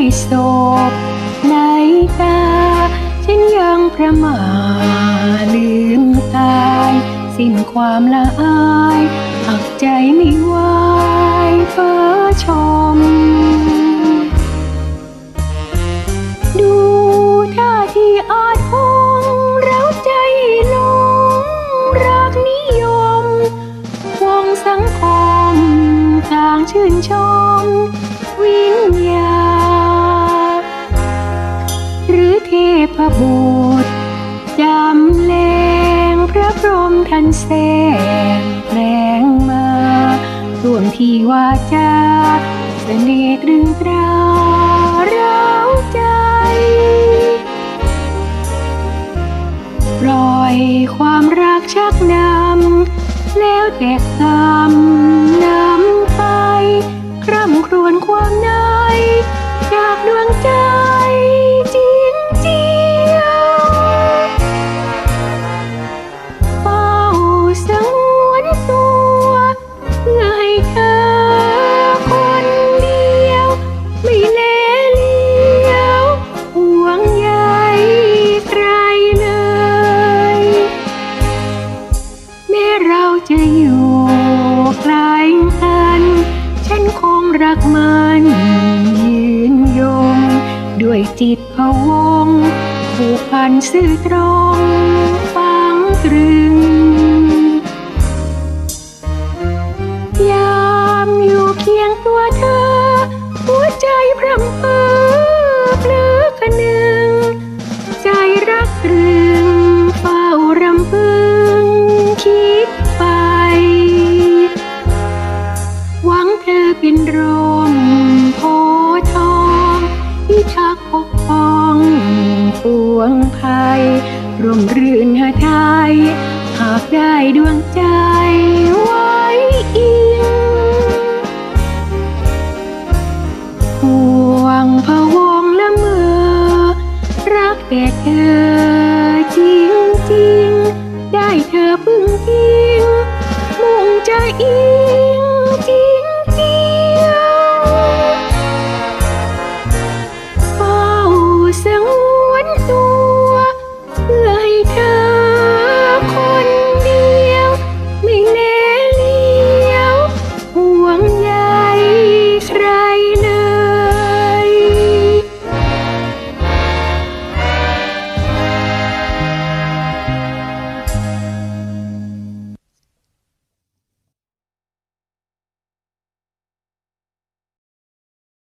เพียงได้สบในตา ฉันยังประมาลืมตายสิ้นความละอายหักใจไม่ไหวเพ้อชม พบุตรจำแรงพระพรหมทันแสงแรงมา ร่วมที่ว่าจาเสน่ห์ตรึงตราเราใจปล่อยความรักชักนำแล้วแตกรรมนำ รักมันยืนยง ด้วยจิตพวงผูกพันซื่อตรงฟังตรึง วงภัยร่มรื่นหาไทย หากได้ดวงใจไว้อิงห่วงพะวงละเมอรักแต่เธอจริงจริงได้เธอพึ่งพิงมุ่งใจอิ